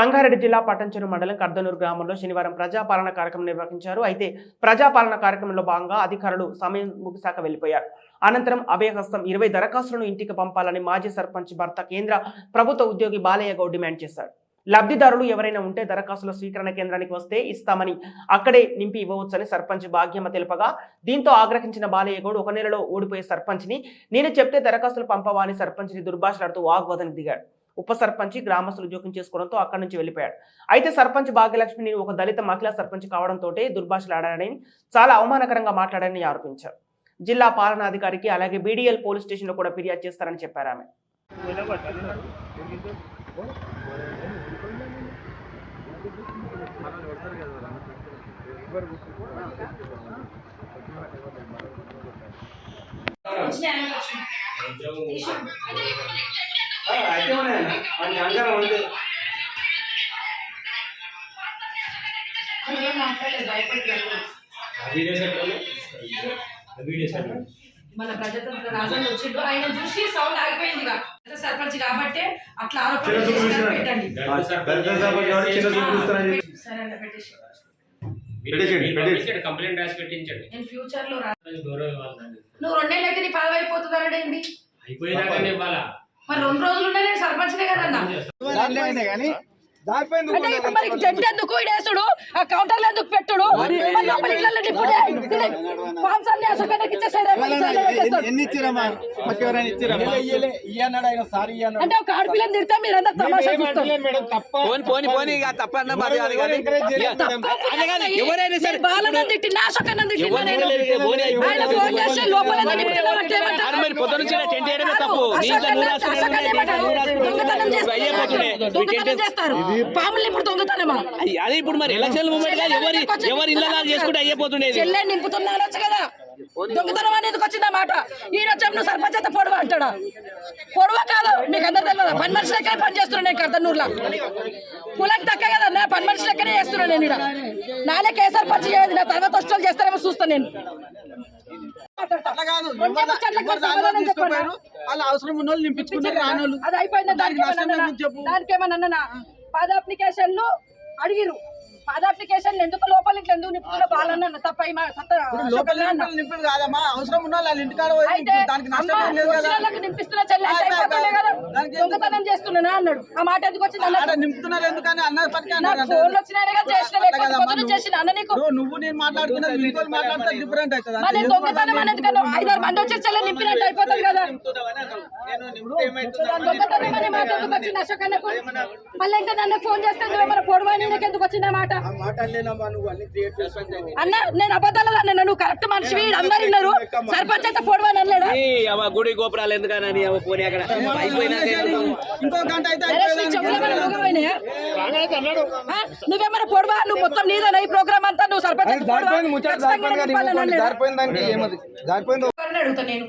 సంగారెడ్డి జిల్లా పట్టంచెరు మండలం కర్దనూరు గ్రామంలో శనివారం ప్రజాపాలన కార్యక్రమం నిర్వహించారు. అయితే ప్రజాపాలన కార్యక్రమంలో భాగంగా అధికారులు సమయం ముగిశాక వెళ్ళిపోయారు అనంతరం అభయహస్తం ఇరవై దరఖాస్తులను ఇంటికి పంపాలని మాజీ సర్పంచ్ భర్త కేంద్ర ప్రభుత్వ ఉద్యోగి బాలయ్య గౌడ్ డిమాండ్ చేశారు. లబ్ధిదారులు ఎవరైనా ఉంటే దరఖాస్తుల స్వీకరణ కేంద్రానికి వస్తే ఇస్తామని అక్కడే నింపి ఇవ్వవచ్చని సర్పంచ్ భాగ్యమ్మ తెలుపగా దీంతో ఆగ్రహించిన బాలయ్య గౌడ్ ఒక నెలలో ఓడిపోయే సర్పంచ్ని నేను చెప్తే దరఖాస్తులు పంపవా అని సర్పంచ్ని దుర్భాషలాడుతూ వాగ్వాదానికి దిగాడు. ఉప సర్పంచ్ గ్రామస్తులు జోక్యం చేసుకోవడంతో అక్కడి నుంచి వెళ్ళిపోయాడు. అయితే సర్పంచ్ భాగ్యలక్ష్మి నేను ఒక దళిత మహిళా సర్పంచ్ కావడంతో దుర్భాషలాడాడని చాలా అవమానకరంగా మాట్లాడారని ఆరోపించారు. జిల్లా పాలనాధికారికి అలాగే బీడీఎల్ పోలీస్ స్టేషన్లో కూడా ఫిర్యాదు చేస్తారని చెప్పారు ఆమె. మన ప్రజాతంత్ర రాజాలు వచ్చిండ్రు ఆయన చూసి సౌండ్ ఆగిపోయింది. సర్పంచ్ కాబట్టి అట్లా ఆరోపణ చేసినారు పెట్టండి సరే అన్న పెట్టేసి పెట్టేసేయండి. కంప్లైంట్ రాసి పెట్టించండి నేను ఫ్యూచర్లో రా- గౌరవం ఇవ్వాలి. నువ్వు రెండేళ్ళు అయితే నీ పదవి అయిపోతుంది ఇవ్వాలా మరి రెండు రోజులు ఉంటే నేను సర్పంచ్నే కదన్నా? దానిపైన అంటే ఇప్పుడు మరి జడ్జి ఎందుకు ఇడేసుడు ఆ కౌంటర్లు ఎందుకు పెట్టుడు? లోపల ఇయ్యన్నాడు ఆయన సారీ ఇయ్యన్నాడు. అంటే ఒక ఆడపిల్లని తిడితే మీరందరూ తమాషా చూస్తారు. అది నా పాములు ఇప్పుడు దొంగతనమా? అది ఇప్పుడు మరి ఎలక్షన్ మూమెంట్ కాదు ఎవరి ఎవరి ఇళ్ళ చేసుకుంటే అయిపోతుండేది చెల్లె నింపుతున్నా అనొచ్చు కదా? దొంగతనం అనేది వచ్చింది మాట? ఈయన వచ్చాము నువ్వు సర్పంచ్ అయితే పొడవ అంటాడా? పొడవ కాదు మీకు అందరు తెలియదు? పని మనిషి లెక్కనే పని చేస్తున్నాను నేను కర్దన్నూరులో కులానికి తక్క కదా నా పని మనిషి లెక్కనే చేస్తున్నాను నేను ఇక్కడ. కేసర్ పచ్చి చేయదు నా తర్వాత వస్తువులు చేస్తారేమో చూస్తాను నేను. వాళ్ళు అవసరం ఉన్న వాళ్ళు నింపించుకున్నారు రాని వాళ్ళు అది అయిపోయింది. దానికి దానికి పది అప్లికేషన్లు అడిగిరు పది అప్లికేషన్ ఎందుకు ఎందుకు నింపుతున్నా తప్ప కాదమ్మా అవసరం ఉన్న వాళ్ళు ఇంటికాడ నింపిస్తున్న చెల్లి? దొంగతనం అన్నాడు. ఆ మాట ఎందుకు వచ్చింది ఆడ అన్న నింపుతున్నారు ఎందుకని? అన్న పట్టుకే నాకు అన్నారు ఫోన్లు వచ్చినాయనే కదా చేసిన చేసిన అన్న నీకు? నువ్వు నేను మాట్లాడుతున్నా మాట్లాడితే డిఫరెంట్ అవుతుంది. మరి అంతే. నేను దొంగతనం అనేది కదా. ఐదారు మంది వచ్చి చెల్లె నింపినట్టు అయిపోతుంది కదా. నేను నింపితే ఏమవుతుంది? దొంగతనం అనే మాట ఎందుకు వచ్చింది అశోక్ అన్నకు మళ్ళీ ఇంకా నన్ను ఫోన్ చేస్తే నువ్వేమైనా పొడవని నీకు ఎందుకు వచ్చింది ఆ మాట? మాట్లాడలేనమ్మా నువ్వు అన్ని అన్న నేను అబద్ధాలు అన్న నువ్వు కరెక్ట్ మనిషి అందరు విన్నారు సర్పంచ్ అయితే పొడవని అనలేడా గుడి గోపురాలు ఎందుకని అవ్వ పోనీ అక్కడ? ఇంకో గంట? నువ్వేమైనా పొడవా? నువ్వు మొత్తం నీదేనా ఈ ప్రోగ్రామ్ అంతా నువ్వు సర్పంచ్ అడుగుతా నేను?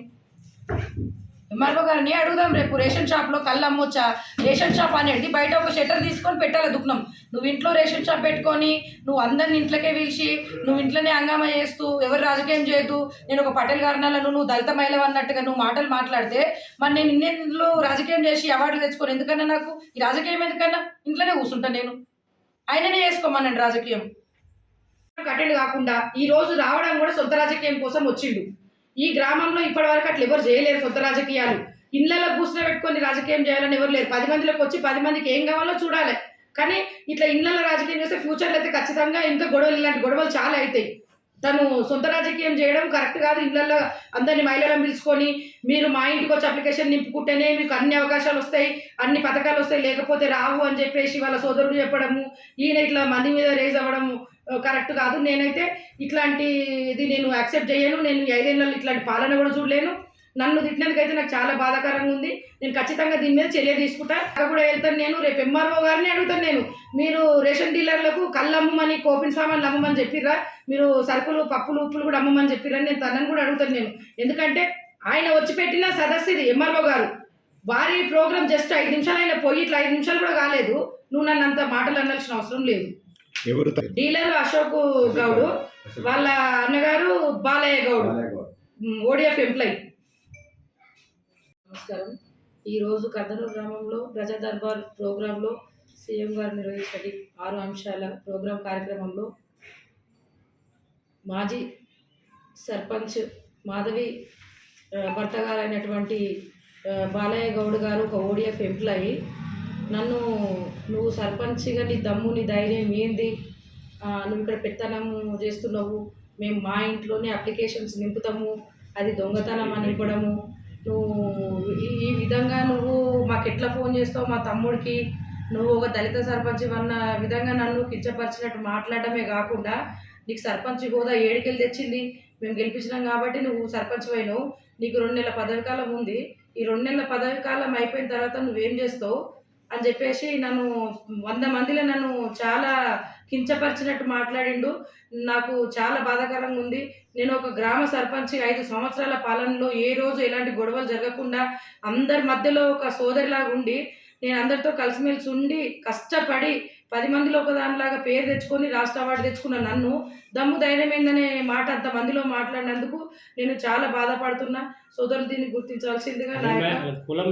ఎంఆర్ఓ గారిని అడుగుదాం రేపు రేషన్ షాప్లో కళ్ళు అమ్మొచ్చా. రేషన్ షాప్ అనేది బయట ఒక షట్టర్ తీసుకొని పెట్టాలి దుఃఖం నువ్వు ఇంట్లో రేషన్ షాప్ పెట్టుకొని నువ్వు అందరిని ఇంట్లోకే పిలిచి నువ్వు ఇంట్లోనే హంగామా చేస్తూ ఎవరు రాజకీయం చేయదు నేను ఒక పటేల్ గారినాలను నువ్వు దళిత మహిళ అన్నట్టుగా నువ్వు మాటలు మాట్లాడితే మరి నేను ఇన్నేళ్ళు రాజకీయం చేసి అవార్డులు తెచ్చుకోను. ఎందుకన్నా నాకు? ఈ రాజకీయం ఎందుకన్నా? ఇంట్లోనే కూర్చుంటాను నేను. ఆయననే చేసుకోమనండి రాజకీయం. అటెండ్ కాకుండా ఈ రోజు రావడం కూడా సొంత రాజకీయం కోసం వచ్చిండు. ఈ గ్రామంలో ఇప్పటి వరకు అట్లా ఎవరు చేయలేరు సొంత రాజకీయాలు. ఇళ్ళలో కూర్చుని పెట్టుకొని రాజకీయం చేయాలని ఎవరు లేరు. పది మందిలోకి వచ్చి పది మందికి ఏం కావాలో చూడాలి. కానీ ఇట్లా ఇళ్ళలో రాజకీయం చేస్తే ఫ్యూచర్లో అయితే ఖచ్చితంగా ఇంకా గొడవలు ఇలాంటి గొడవలు చాలా అవుతాయి. తను సొంత రాజకీయం చేయడం కరెక్ట్ కాదు. ఇళ్ళల్లో అందరిని మహిళలను పిలుచుకొని మీరు మా ఇంటికి వచ్చి అప్లికేషన్ నింపుకుంటేనే మీకు అన్ని అవకాశాలు వస్తాయి అన్ని పథకాలు వస్తాయి. లేకపోతే రావు అని చెప్పేసి వాళ్ళ సోదరుడు చెప్పడము ఈయన ఇట్లా మంది మీద రేజ్ అవ్వడము కరెక్ట్ కాదు. నేనైతే ఇట్లాంటి ఇది నేను యాక్సెప్ట్ చేయను. నేను ఈ ఐదేళ్ళలో ఇట్లాంటి పాలన కూడా చూడలేను. నన్ను తిట్టినందుకైతే నాకు చాలా బాధాకరంగా ఉంది. నేను ఖచ్చితంగా దీని మీద చర్య తీసుకుంటా. అక్కడ కూడా వెళ్తాను నేను. రేపు ఎంఆర్ఓ గారిని అడుగుతాను నేను. మీరు రేషన్ డీలర్లకు కళ్ళు అమ్మమని కోపిన సామాన్లు అమ్మమని చెప్పిర్రా. మీరు సరుకులు పప్పులు ఉప్పులు కూడా అమ్మమని చెప్పిర్రా. నేను తనని కూడా అడుగుతాను నేను. ఎందుకంటే ఆయన వచ్చి పెట్టిన సదస్సు ఇది ఎంఆర్ఓ గారు. వారి ప్రోగ్రామ్ జస్ట్ ఐదు నిమిషాలు ఆయన పోయి ఇట్లా ఐదు నిమిషాలు కూడా కాలేదు. నువ్వు నన్ను అంత మాటలు అనాల్సిన అవసరం లేదు. డీలర్ అశోక్ గౌడ్ వాళ్ళ అన్నగారు బాలయ్య గౌడ్. ODF employee. నమస్కారం. ఈరోజు కర్దనూరు గ్రామంలో ప్రజా దర్బార్ ప్రోగ్రాంలో సీఎం గారు నిర్వహించే ఆరు అంశాల ప్రోగ్రాం కార్యక్రమంలో మాజీ సర్పంచ్ మాధవి భర్త గారైనటువంటి బాలయ్య గౌడ్ గారు ఒక ఓడిఎఫ్ ఎంప్లాయీ. నన్ను నువ్వు సర్పంచ్గా నీ దమ్ము నీ ధైర్యం ఏంది? నువ్వు ఇక్కడ పెత్తనము చేస్తున్నావు. మేము మా ఇంట్లోనే అప్లికేషన్స్ నింపుతాము. అది దొంగతనం అని ఇవ్వడము నువ్వు ఈ ఈ విధంగా నువ్వు మాకు ఎట్లా ఫోన్ చేస్తావు మా తమ్ముడికి? నువ్వు ఒక దళిత సర్పంచ్ అన్న విధంగా నన్ను కించపరిచినట్టు మాట్లాడటమే కాకుండా నీకు సర్పంచ్ హోదా ఏడుకెళ్ళి తెచ్చింది. మేము గెలిపించినాం కాబట్టి నువ్వు సర్పంచ్ పోయినావు. నీకు రెండు నెలల పదవి కాలం ఉంది. ఈ రెండు నెలల పదవి కాలం అయిపోయిన తర్వాత నువ్వేం చేస్తావు? అని చెప్పేసి నన్ను వంద మందిలో నన్ను చాలా కించపరిచినట్టు మాట్లాడిండు. నాకు చాలా బాధాకరంగా ఉంది. నేను ఒక గ్రామ సర్పంచ్ ఐదు సంవత్సరాల పాలనలో ఏ రోజు ఎలాంటి గొడవలు జరగకుండా అందరి మధ్యలో ఒక సోదరిలాగా ఉండి నేను అందరితో కలిసిమెలిసి ఉండి కష్టపడి పది మందిలో ఒకదానిలాగా పేరు తెచ్చుకొని రాష్ట్ర అవార్డు తెచ్చుకున్న నన్ను దమ్ము ధైర్యమైందనే మాట అంత మందిలో మాట్లాడినందుకు నేను చాలా బాధపడుతున్నా. సోదరులు దీన్ని గుర్తించాల్సిందిగా నా కులం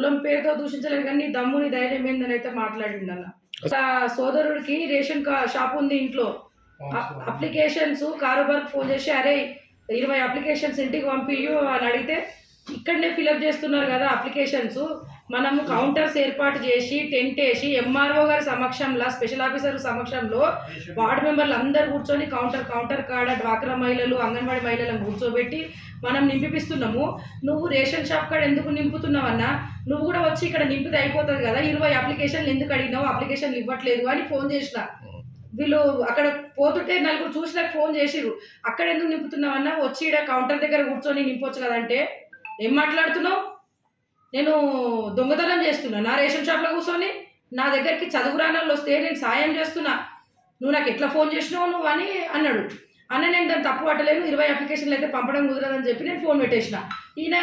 కులం పేరుతో దూషించలేదు కానీ నీ దమ్ముని ధైర్యం ఏందని అయితే మాట్లాడిండు అన్న సోదరుడికి రేషన్ షాప్ ఉంది ఇంట్లో. అప్లికేషన్స్ కారోబార్ ఫోన్ చేసి అరే ఇరవై అప్లికేషన్స్ ఇంటికి పంపియు అని అడిగితే ఇక్కడనే ఫిలప్ చేస్తున్నారు కదా అప్లికేషన్స్. మనము కౌంటర్స్ ఏర్పాటు చేసి టెంట్ వేసి ఎంఆర్ఓ గారి సమక్షంలో స్పెషల్ ఆఫీసర్ సమక్షంలో వార్డు మెంబర్లు అందరు కూర్చొని కౌంటర్ కౌంటర్ కాడ డ్వాక్రా మహిళలు అంగన్వాడీ మహిళలను కూర్చోబెట్టి మనం నింపిపిస్తున్నాము. నువ్వు రేషన్ షాప్ కాడ ఎందుకు నింపుతున్నావన్నా? నువ్వు కూడా వచ్చి ఇక్కడ నింపితే అయిపోతుంది కదా. ఇరవై అప్లికేషన్లు ఎందుకు అడిగినావు? అప్లికేషన్లు ఇవ్వట్లేదు అని ఫోన్ చేసిన. వీళ్ళు అక్కడ పోతుంటే నలుగురు చూసినాక ఫోన్ చేసిర్రు. అక్కడ ఎందుకు నింపుతున్నావన్నా? వచ్చి ఇక్కడ కౌంటర్ దగ్గర కూర్చొని నింపొచ్చు కదంటే. ఏం మాట్లాడుతున్నావు? నేను దొంగతనం చేస్తున్నా. నా రేషన్ షాప్లో కూర్చొని నా దగ్గరికి చదువురానోళ్ళు వస్తే నేను సాయం చేస్తున్నా. నువ్వు నాకు ఎట్లా ఫోన్ చేసినావు నువ్వు అని అన్నాడు. అన్న నేను దాన్ని తప్పు పట్టలేను. ఇరవై అప్లికేషన్లు అయితే పంపడం కుదరదని చెప్పి నేను ఫోన్ పెట్టేసిన. ఈయన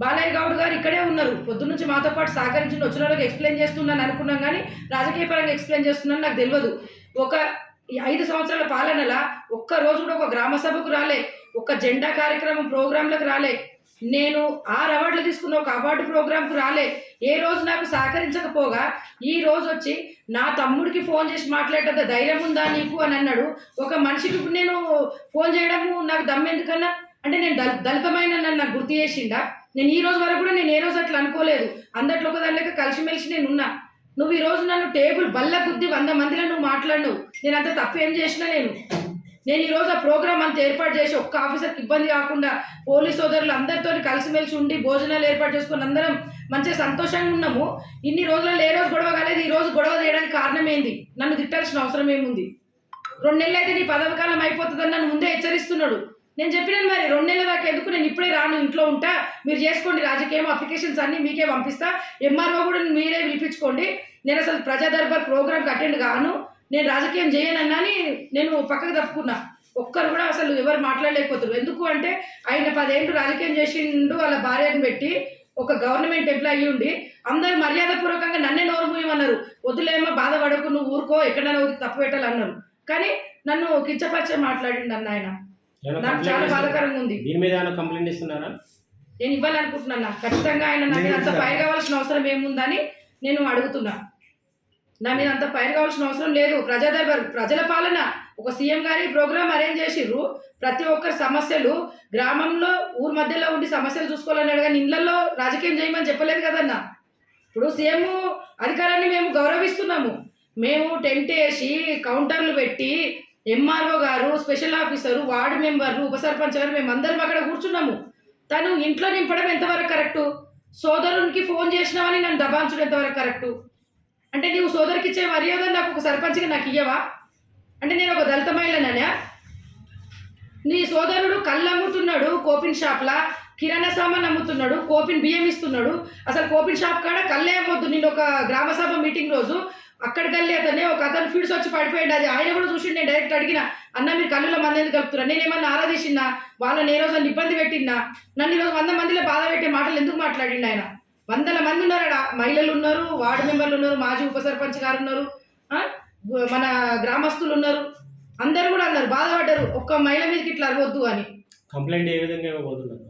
బాలయ్య గౌడ్ గారు ఇక్కడే ఉన్నారు. పొద్దున్న నుంచి మాతో పాటు సహకరించి వచ్చిన వాళ్ళకి ఎక్స్ప్లెయిన్ చేస్తున్నాను అనుకున్నాం కానీ రాజకీయ పరంగా ఎక్స్ప్లెయిన్ చేస్తున్నాను నాకు తెలియదు. ఒక ఈ ఐదు సంవత్సరాల పాలనలా ఒక్క రోజు కూడా ఒక గ్రామ సభకు రాలే. ఒక జెండా కార్యక్రమం ప్రోగ్రాంలకు రాలే. నేను ఆరు అవార్డులు తీసుకున్న ఒక అవార్డు ప్రోగ్రాంకు రాలే. ఏ రోజు నాకు సహకరించకపోగా ఈ రోజు వచ్చి నా తమ్ముడికి ఫోన్ చేసి మాట్లాడేటంత ధైర్యం ఉందా నీకు అని అన్నాడు. ఒక మనిషికి ఇప్పుడు నేను ఫోన్ చేయడము నాకు దమ్మెందుకన్నా అంటే నేను దళ దళితమైన నన్ను నాకు గుర్తు చేసిండా? నేను ఈ రోజు వరకు కూడా నేను ఏ రోజు అట్లా అనుకోలేదు. అందట్లో ఒక దానిలోకి కలిసిమెలిసి నేను ఉన్నా. నువ్వు ఈ రోజు నన్ను టేబుల్ బల్ల గుద్ది వంద మందిలో నువ్వు మాట్లాడినావు. నేను అంత తప్పు ఏం చేసినా నేను? నేను ఈరోజు ఆ ప్రోగ్రామ్ అంత ఏర్పాటు చేసి ఒక్క ఆఫీసర్కి ఇబ్బంది కాకుండా పోలీస్ సోదరులు అందరితో కలిసిమెలిసి ఉండి భోజనాలు ఏర్పాటు చేసుకుని అందరం మంచిగా సంతోషంగా ఉన్నాము. ఇన్ని రోజులలో ఏ రోజు గొడవ కాలేదు ఈ రోజు గొడవ చేయడానికి కారణం ఏంది? నన్ను తిట్టాల్సిన అవసరం ఏముంది? రెండు నెలలు అయితే నీ పదవి కాలం అయిపోతుందని నన్ను ముందే హెచ్చరిస్తున్నాడు. నేను చెప్పినాను మరి రెండు నెలల దాకా ఎందుకు నేను ఇప్పుడే రాను ఇంట్లో ఉంటా మీరు చేసుకోండి రాజకీయం అప్లికేషన్స్ అన్నీ మీకే పంపిస్తా. ఎంఆర్ఓ కూడా మీరే పిలిపించుకోండి. నేను అసలు ప్రజాదర్బార్ ప్రోగ్రామ్కి అటెండ్ కాను. నేను రాజకీయం చేయనన్నా అని నేను పక్కకు తప్పుకున్నా. ఒక్కరు కూడా అసలు ఎవరు మాట్లాడలేకపోతారు ఎందుకు అంటే ఆయన పదేళ్ళు రాజకీయం చేసిండు వాళ్ళ భార్యను పెట్టి ఒక గవర్నమెంట్ ఎంప్లాయీ ఉండి అందరు మర్యాదపూర్వకంగా నన్నే నోరు మూయమన్నారు. వద్దులేమో బాధపడకు నువ్వు ఊరుకో ఎక్కడైనా ఊరికి తప్పు పెట్టాలన్నారు. కానీ నన్ను కించపరిచే మాట్లాడిండు అన్న ఆయన. నాకు చాలా బాధాకరంగా ఉంది. దీని మీద కంప్లైంట్ ఇస్తున్నారా నేను ఇవ్వాలనుకుంటున్నాను నాకు. ఖచ్చితంగా ఆయన నా మీద అంత పైరు కావాల్సిన అవసరం ఏముందని నేను అడుగుతున్నా. నా మీద అంత పైరు కావాల్సిన అవసరం లేదు. ప్రజా దర్బార్ ప్రజల పాలన. ఒక సీఎం గారి ప్రోగ్రామ్ అరేంజ్ చేసిర్రు. ప్రతి ఒక్కరి సమస్యలు గ్రామంలో ఊరు మధ్యలో ఉండి సమస్యలు చూసుకోవాలన్నాడు కానీ ఇళ్ళలో రాజకీయం చేయమని చెప్పలేదు కదన్న? ఇప్పుడు సీఎం అధికారాన్ని మేము గౌరవిస్తున్నాము. మేము టెంట్ వేసి కౌంటర్లు పెట్టి ఎంఆర్ఓ గారు స్పెషల్ ఆఫీసరు వార్డు మెంబర్లు ఉప సర్పంచ్ గారు మేము అందరం అక్కడ కూర్చున్నాము. తను ఇంట్లో నింపడం ఎంతవరకు కరెక్టు? సోదరునికి ఫోన్ చేసినావని నన్ను దబాంచడం ఎంతవరకు కరెక్టు? అంటే నీవు సోదరికి ఇచ్చే మర్యాద నాకు ఒక సర్పంచ్గా నాకు ఇయ్యవా? అంటే నేను ఒక దళిత మహిళననే నీ సోదరుడు కళ్ళు అమ్ముతున్నాడు కోపిన్ షాప్లా కిరాణా సామాన్ అమ్ముతున్నాడు కోపిన్ బియ్యం ఇస్తున్నాడు. అసలు కోపిన్ షాప్ కాడ కళ్ళే అమ్మొద్దు. నేను ఒక గ్రామ సభ మీటింగ్ రోజు అక్కడికి వెళ్ళి అతనే ఒక అతను ఫీడ్స్ వచ్చి పడిపోయాడు. అది ఆయన కూడా చూసి నేను డైరెక్ట్ అడిగిన అన్న మీరు కళ్ళులో మంది ఎందుకు కలుపుతున్నా నేనేమన్నా ఆరాధించినా వాళ్ళని ఏ రోజు ఇబ్బంది పెట్టినా నన్ను ఈరోజు వంద మందిలో బాధ పెట్టే మాటలు ఎందుకు మాట్లాడిండు ఆయన? వందల మంది ఉన్నారు ఆడ. మహిళలు ఉన్నారు వార్డు మెంబర్లు ఉన్నారు మాజీ ఉప సర్పంచ్ గారు ఉన్నారు మన గ్రామస్తులు ఉన్నారు. అందరు కూడా అన్నారు బాధపడ్డారు. ఒక్క మహిళ మీదకి ఇట్లా అరవద్దు అని. కంప్లైంట్ ఏ విధంగా ఇవ్వబోతున్నారు?